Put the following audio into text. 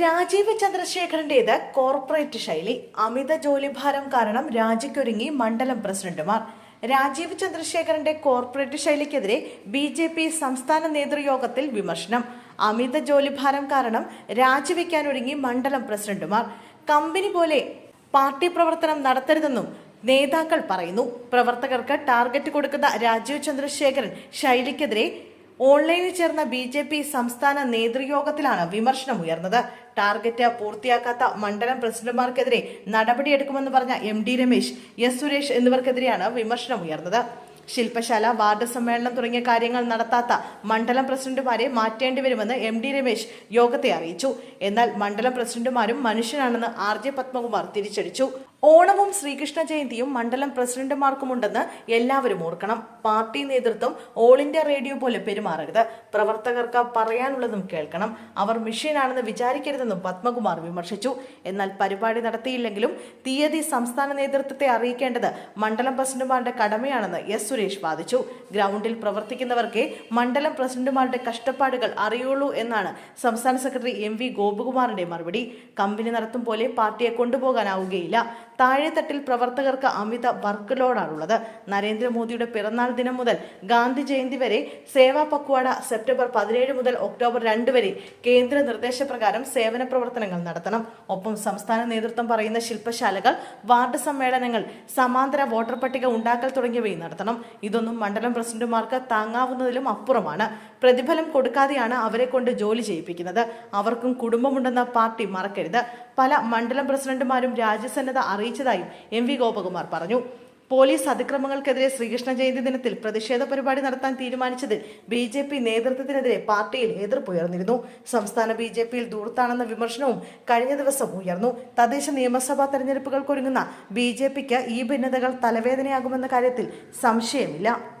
Rajeev ചന്ദ്രശേഖരന്റേത് corporate ശൈലി. അമിത ജോലിഭാരം കാരണം രാജിക്കൊരുങ്ങി മണ്ഡലം പ്രസിഡന്റുമാർ. രാജീവ് ചന്ദ്രശേഖരന്റെ കോർപ്പറേറ്റ് ശൈലിക്കെതിരെ ബി ജെ പി സംസ്ഥാന നേതൃയോഗത്തിൽ വിമർശനം. അമിത ജോലിഭാരം കാരണം രാജിവെക്കാനൊരുങ്ങി മണ്ഡലം പ്രസിഡന്റുമാർ. കമ്പനി പോലെ പാർട്ടി പ്രവർത്തനം നടത്തരുതെന്നും നേതാക്കൾ പറയുന്നു. പ്രവർത്തകർക്ക് ടാർഗറ്റ് കൊടുക്കുന്ന രാജീവ് ചന്ദ്രശേഖരൻ ശൈലിക്കെതിരെ ഓൺലൈനിൽ ചേർന്ന ബി ജെ പി സംസ്ഥാന നേതൃയോഗത്തിലാണ് വിമർശനം ഉയർന്നത്. ടാർഗറ്റ് പൂർത്തിയാക്കാത്ത മണ്ഡലം പ്രസിഡന്റുമാർക്കെതിരെ നടപടിയെടുക്കുമെന്ന് പറഞ്ഞ M D Ramesh S Suresh എന്നിവർക്കെതിരെയാണ് വിമർശനം ഉയർന്നത്. ശില്പശാല വാർഡ് സമ്മേളനം തുടങ്ങിയ കാര്യങ്ങൾ നടത്താത്ത മണ്ഡലം പ്രസിഡന്റുമാരെ മാറ്റേണ്ടി വരുമെന്ന് എം ഡി രമേശ് യോഗത്തെ അറിയിച്ചു. എന്നാൽ മണ്ഡലം പ്രസിഡന്റുമാരും മനുഷ്യനാണെന്ന് ആർ ജെ പത്മകുമാർ തിരിച്ചടിച്ചു. ഓണവും ശ്രീകൃഷ്ണ ജയന്തിയും മണ്ഡലം പ്രസിഡന്റുമാർക്കുമുണ്ടെന്ന് എല്ലാവരും ഓർക്കണം. പാർട്ടി നേതൃത്വം ഓൾ ഇന്ത്യ റേഡിയോ പോലെ പെരുമാറരുത്. പ്രവർത്തകർക്ക് പറയാനുള്ളതും കേൾക്കണം. അവർ മിഷീനാണെന്ന് വിചാരിക്കരുതെന്നും പത്മകുമാർ വിമർശിച്ചു. എന്നാൽ പരിപാടി നടത്തിയില്ലെങ്കിലും തീയതി സംസ്ഥാന നേതൃത്വത്തെ അറിയിക്കേണ്ടത് മണ്ഡലം പ്രസിഡന്റുമാരുടെ കടമയാണെന്ന് എസ് സുരേഷ് വാദിച്ചു. ഗ്രൗണ്ടിൽ പ്രവർത്തിക്കുന്നവർക്കേ മണ്ഡലം പ്രസിഡന്റുമാരുടെ കഷ്ടപ്പാടുകൾ അറിയുള്ളൂ എന്നാണ് സംസ്ഥാന സെക്രട്ടറി എം വി ഗോപകുമാറിന്റെ മറുപടി. കമ്പനി നടത്തും പോലെ പാർട്ടിയെ കൊണ്ടുപോകാനാവുകയില്ല. താഴെത്തട്ടിൽ പ്രവർത്തകർക്ക് അമിത വർക്ക് ലോഡാണുള്ളത് നരേന്ദ്രമോദിയുടെ പിറന്നാൾ ദിനം മുതൽ ഗാന്ധി ജയന്തി വരെ സേവാ പക്വാട സെപ്റ്റംബർ പതിനേഴ് മുതൽ ഒക്ടോബർ രണ്ട് വരെ കേന്ദ്ര നിർദ്ദേശപ്രകാരം സേവന പ്രവർത്തനങ്ങൾ നടത്തണം. ഒപ്പം സംസ്ഥാന നേതൃത്വം പറയുന്ന ശില്പശാലകൾ വാർഡ് സമ്മേളനങ്ങൾ സമാന്തര വോട്ടർ പട്ടിക ഉണ്ടാക്കൽ തുടങ്ങിയവയും നടത്തണം. ഇതൊന്നും മണ്ഡലം പ്രസിഡന്റുമാർക്ക് താങ്ങാവുന്നതിലും അപ്പുറമാണ്. പ്രതിഫലം കൊടുക്കാതെയാണ് അവരെ കൊണ്ട് ജോലി ചെയ്യിപ്പിക്കുന്നത്. അവർക്കും കുടുംബമുണ്ടെന്ന പാർട്ടി മറക്കരുത്. പല മണ്ഡലം പ്രസിഡന്റുമാരും രാജ്യസന്നദ്ധ അറിയിച്ചതായും എം വി ഗോപകുമാർ പറഞ്ഞു. പോലീസ് അതിക്രമങ്ങൾക്കെതിരെ ശ്രീകൃഷ്ണ ജയന്തി ദിനത്തിൽ പ്രതിഷേധ പരിപാടി നടത്താൻ തീരുമാനിച്ചതിൽ ബി ജെ പി നേതൃത്വത്തിനെതിരെ പാർട്ടിയിൽ എതിർപ്പുയർന്നിരുന്നു സംസ്ഥാന ബി ജെ പിയിൽ ദൂർത്താണെന്ന വിമർശനവും കഴിഞ്ഞ ദിവസം ഉയർന്നു. തദ്ദേശ നിയമസഭാ തെരഞ്ഞെടുപ്പുകൾക്കൊരുങ്ങുന്ന ബി ജെ പിക്ക് ഈ ഭിന്നതകൾ തലവേദനയാകുമെന്ന കാര്യത്തിൽ സംശയമില്ല.